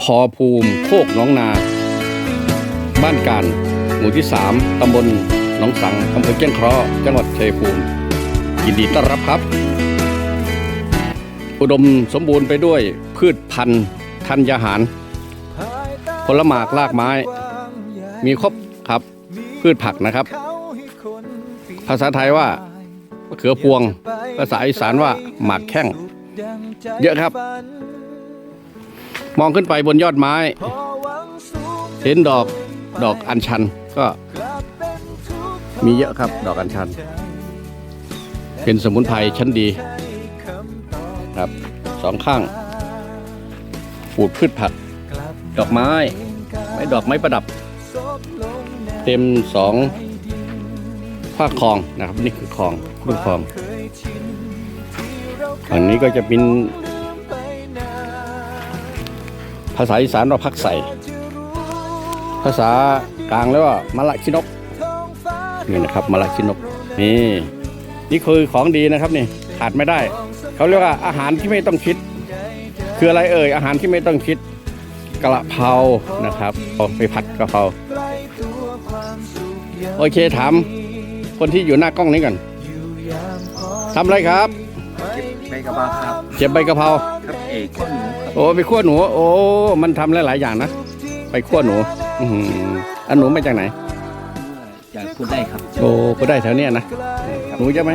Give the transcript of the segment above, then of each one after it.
พอภูมิโคกน้องนา บ้านการ หมู่ที่ 3 ตำบลหนองสังอำเภอเจ้งเคราะห์จังหวัดชัยภูมิยินดีต้อนรับครับ อุดมสมบูรณ์ไปด้วยพืชพันธุ์ธัญญาหาร ผลหมากรากไม้ มีครบครับ พืชผักนะครับ ภาษาไทยว่ามะเขือพวง ภาษาอีสานว่าหมากแข้ง เยอะครับ มองขึ้นไปบนยอดไม้ เห็นดอกดอกอัญชันก็มีเยอะครับดอกอัญชัน เป็นสมุนไพรชั้นดีครับสองข้างปลูกพืชผัก ดอกไม้ ไม้ดอกไม้ประดับ เต็มสองภาคคลองนะครับ นี่คือคลองครึ่งคลองอันนี้ก็จะเป็น ภาษาอีสานว่าพักใส่ ภาษากลางแล้วว่ามะละชินกนี่นะครับมะละชินกนี่นี่คือของดีนะครับนี่ขาดไม่ได้ เขาเรียกว่าอาหารที่ไม่ต้องคิด คืออะไรเอ่ยอาหารที่ไม่ต้องคิดกระเพรานะครับเอาไปผัดกระเพราโอเคถามคนที่อยู่หน้ากล้องนี้ก่อนทำอะไรครับ ใบกระเพราครับเจ็บใบกะเพราครับเอกข้นหมูครับโอ้ไปคั่วหนู โอ้ มันทำหลายๆอย่างนะไปคั่วหนู อือหืออันหนูมาจากไหน อยากพูดได้ครับโอ้ก็ได้แถวเนี้ยนะหนูใช่ไหม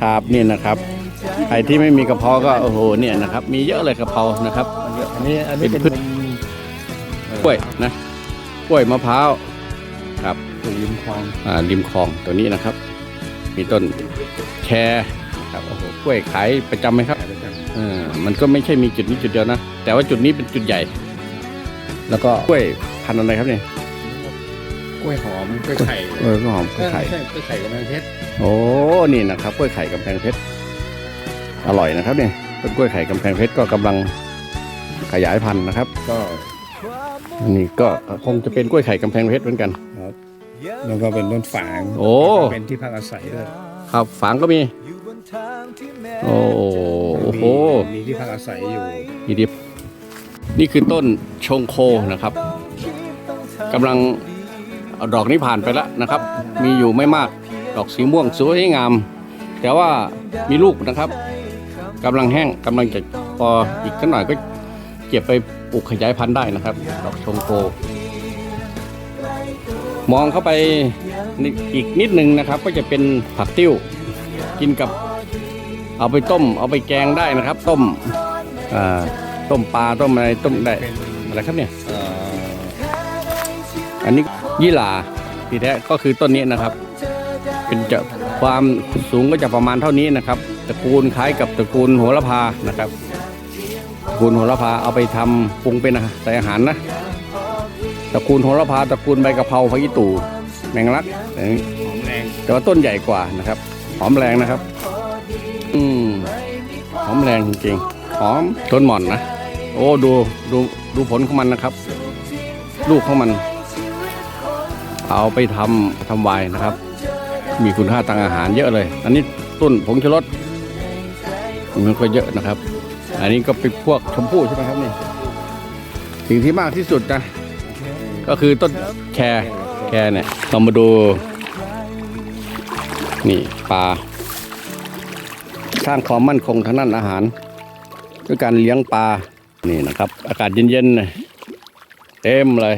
ครับนี่นะครับใครที่ไม่มีกะเพราก็โอ้โหเนี่ยนะครับ มีเยอะเลยกะเพรานะครับอันนี้อันนี้เป็เป็นนพืช กล้วยนะกล้วยมะพร้าวครับปลูกริมคลองอ่าริมคลองตัวนี้นะครับ มีต้นแคร ครับโอ้โหกล้วยขายประจำไหมครับขายประจเออมันก็ไม่ใช่มีจุดนี้จุดเดียวนะ แต่ว่าจุดนี้เป็นจุดใหญ่ แล้วก็กล้วยพันธุ์อะไรครับเนี่ยำกล้วยหอมกล้วยไข่เออก็หอมกล้วยไข่ใช่กล้วยไข่กำแพงเพชรโอ้นี่นะครับกล้วยไข่กำแพงเพชรอร่อยนะครับเนี่ยต้นกล้วยไข่กำแพงเพชรก็กำลังขยายพันธุ์นะครับ ก็อันนี่ก็คงจะเป็นกล้วยไข่กำแพงเพชรเหมือนกันแล้วก็เป็นต้นฝางโอ้เป็นที่พักอาศัยด้วยครับฝางก็มี โอ้โห มีที่พักอาศัยอยู่นี่ดินี่คือต้นชงโคนะครับกำลังเอาดอกนี้ผ่านไปแล้วนะครับ มีอยู่ไม่มากดอกสีม่วงสวยงาม แต่ว่ามีลูกนะครับกำลังแห้งกำลังจะพออีกสักหน่อยก็เก็บไปปลูกขยายพันธุ์ได้นะครับ ดอกชงโคมองเข้าไปนิดอีกนิดหนึ่งนะครับ ก็จะเป็นผักติ้ว กินกับ เอาไปต้ม เอาไปแกงได้นะครับ ต้มอ่าต้มปลาต้มอะไรต้มได้อะไรครับเนี่ยเอ่ออันนี้ยี่หร่าที่แท้ก็คือต้นนี้นะครับ เป็นจะความสูงก็จะประมาณเท่านี้นะครับตระกูลคล้ายกับตระกูลโหระพานะครับตระกูลโหระพาเอาไปทำปรุงเป็นอาหารใส่อาหารนะตระกูลโหระพาตระกูลใบกะเพราพะยี่ตู่แมงลักอย่างนี้หอมแรงแต่ว่าต้นใหญ่กว่านะครับ หอมแรงนะครับ อืมหอมแรงจริงๆหอมต้นหม่อนนะ โอ้ดูดูดูผลของมันนะครับ ลูกของมัน เอาไปทำทำไวน์นะครับ มีคุณค่าทางอาหารเยอะเลย อันนี้ต้นผงชูรสมันก็เยอะนะครับ อันนี้ก็เป็นพวกชมพู่ใช่ไหมครับนี่สิ่งที่มากที่สุดนะ ก็คือต้นแครแครเนี่ยเรามาดู นี่ปลา สร้างความมั่นคงทางด้านอาหารด้วยการเลี้ยงปลานี่นะครับ อากาศเย็นๆเต็มเลย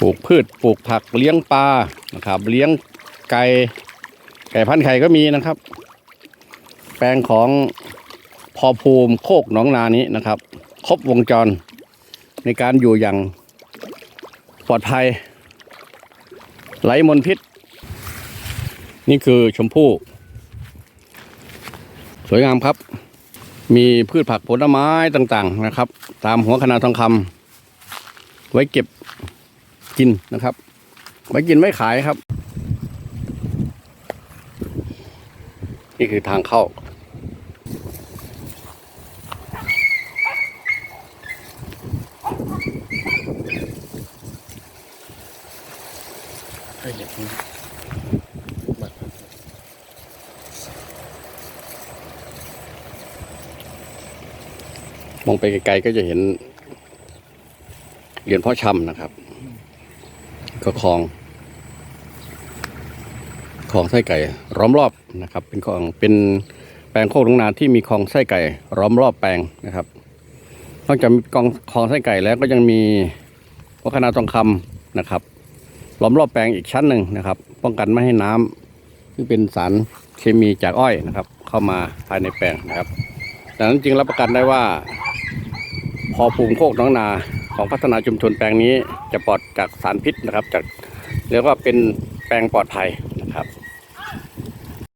ปลูกพืชปลูกผักเลี้ยงปลานะครับ เลี้ยงไก่ไก่พันไข่ก็มีนะครับ แปลงของพอภูมิโคกหนองนานี้นะครับ ครบวงจรในการอยู่อย่างปลอดภัยไหลมลพิษ นี่คือชมพู่ สวยงามครับ มีพืชผักผลไม้ต่างๆนะครับ ตามหัวคณะทองคำไว้เก็บกินนะครับ ไว้กินไว้ขายครับ นี่คือทางเข้าไอ้เด็กนี่ มองไปไกลๆก็จะเห็นเหรียญพ่อชำนะครับ ก็คลองคลองไส้ไก่ล้อมรอบนะครับ เป็นคลองเป็นแปลงโคกหนองนาที่มีคลองไส้ไก่ล้อมรอบแปลงนะครับนอกจากมีกองคลองไส้ไก่แล้วก็ยังมีวัฒนาทองคำนะครับล้อมรอบแปลงอีกชั้นหนึ่งนะครับ ป้องกันไม่ให้น้ำซึ่งเป็นสารเคมีจากอ้อยนะครับ เข้ามาภายในแปลงนะครับดังนั้นจึงรับประกันได้ว่า พอภูกโคกน้องนาของพัฒนาชุมชนแปลงนี้จะปลอดจากสารพิษนะครับจากเรียกว่าเป็นแปลงปลอดภัย